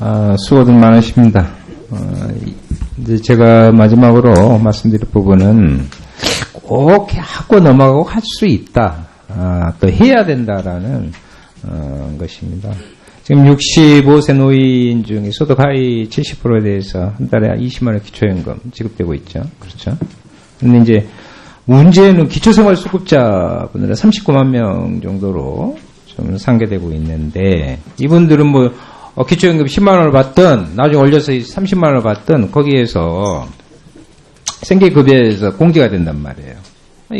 아, 수고들 많으십니다. 어, 이제 제가 마지막으로 말씀드릴 부분은 꼭 하고 넘어가고 할 수 있다. 아, 또 해야 된다라는 어, 것입니다. 지금 65세 노인 중에서도 가히 70%에 대해서 한 달에 20만 원 기초연금 지급되고 있죠. 그렇죠. 근데 이제 문제는 기초생활수급자분들은 39만 명 정도로 좀 상계되고 있는데 이분들은 뭐 어, 기초연금 10만 원을 받든 나중에 올려서 30만 원을 받든 거기에서 생계급여에서 공제가 된단 말이에요.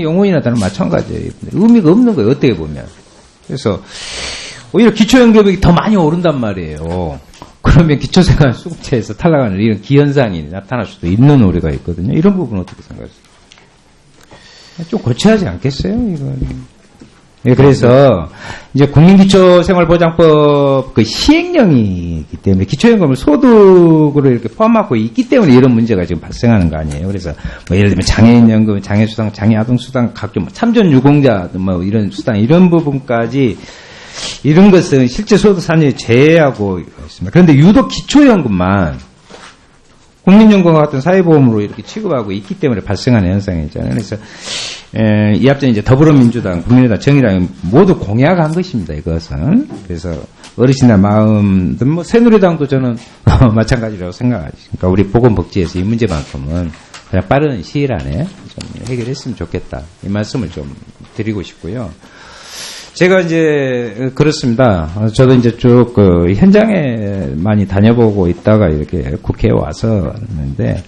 영혼이나 다른 마찬가지예요. 의미가 없는 거예요. 어떻게 보면. 그래서 오히려 기초연금이 더 많이 오른단 말이에요. 그러면 기초생활 수급자에서 탈락하는 이런 기현상이 나타날 수도 있는 우려가 있거든요. 이런 부분 은 어떻게 생각하세요? 좀 고쳐야 하지 않겠어요? 이건. 예, 그래서 이제 국민기초생활보장법 그 시행령이기 때문에 기초연금을 소득으로 이렇게 포함하고 있기 때문에 이런 문제가 지금 발생하는 거 아니에요. 그래서 뭐 예를 들면 장애인연금, 장애수당, 장애아동수당, 각종 뭐 참전유공자 뭐 이런 수당 이런 부분까지 이런 것은 실제 소득 산입 제외하고 있습니다. 그런데 유독 기초연금만 국민연금과 같은 사회보험으로 이렇게 취급하고 있기 때문에 발생하는 현상이잖아요. 그래서 에, 이 앞전 이제 더불어민주당, 국민의당, 정의당이 모두 공약한 것입니다. 이것은 그래서 어르신의 마음들 뭐 새누리당도 저는 마찬가지라고 생각하니까 우리 보건복지에서 이 문제만큼은 그냥 빠른 시일 안에 좀 해결했으면 좋겠다 이 말씀을 좀 드리고 싶고요. 제가 이제 그렇습니다. 저도 이제 쭉 그 현장에 많이 다녀보고 있다가 이렇게 국회에 와서 했는데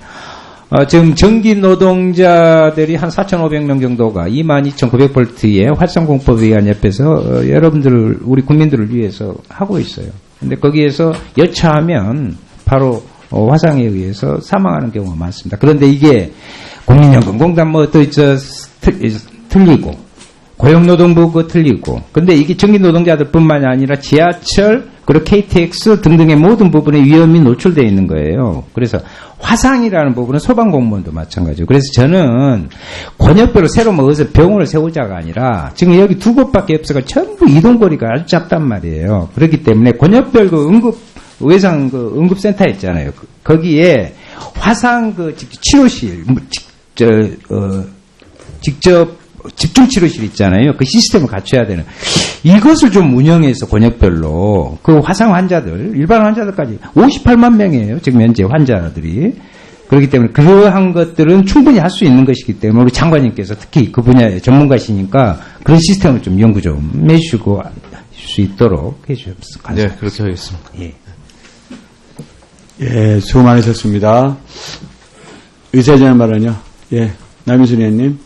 어, 지금 전기 노동자들이 한 4,500명 정도가 22,900볼트의 활성공법에 의한 옆에서 어, 여러분들 우리 국민들을 위해서 하고 있어요. 근데 거기에서 여차하면 바로 어, 화상에 의해서 사망하는 경우가 많습니다. 그런데 이게 국민연금공단 뭐또저 틀리고 고용노동부 그 틀리고. 근데 이게 전기 노동자들뿐만이 아니라 지하철 그리고 KTX 등등의 모든 부분에 위험이 노출되어 있는 거예요. 그래서 화상이라는 부분은 소방공무원도 마찬가지고. 그래서 저는 권역별로 새로 뭐 어디서 병원을 세우자가 아니라 지금 여기 두 곳밖에 없어가 전부 이동거리가 아주 작단 말이에요. 그렇기 때문에 권역별 그 응급 외상 그 응급센터 있잖아요. 그- 거기에 화상 그 치료실, 뭐 직- 저, 어, 직접 집중 치료실 있잖아요. 그 시스템을 갖춰야 되는. 이것을 좀 운영해서 권역별로 그 화상 환자들, 일반 환자들까지 58만 명이에요. 지금 현재 환자들이. 그렇기 때문에 그러한 것들은 충분히 할 수 있는 것이기 때문에 우리 장관님께서 특히 그 분야의 전문가시니까 그런 시스템을 좀 연구 좀 해주고 수 있도록 해주셨으면 네, 감사합니다. 그렇게 하겠습니다. 예. 예, 수고 많으셨습니다. 의사진행 발언요. 예, 남희순 의원님.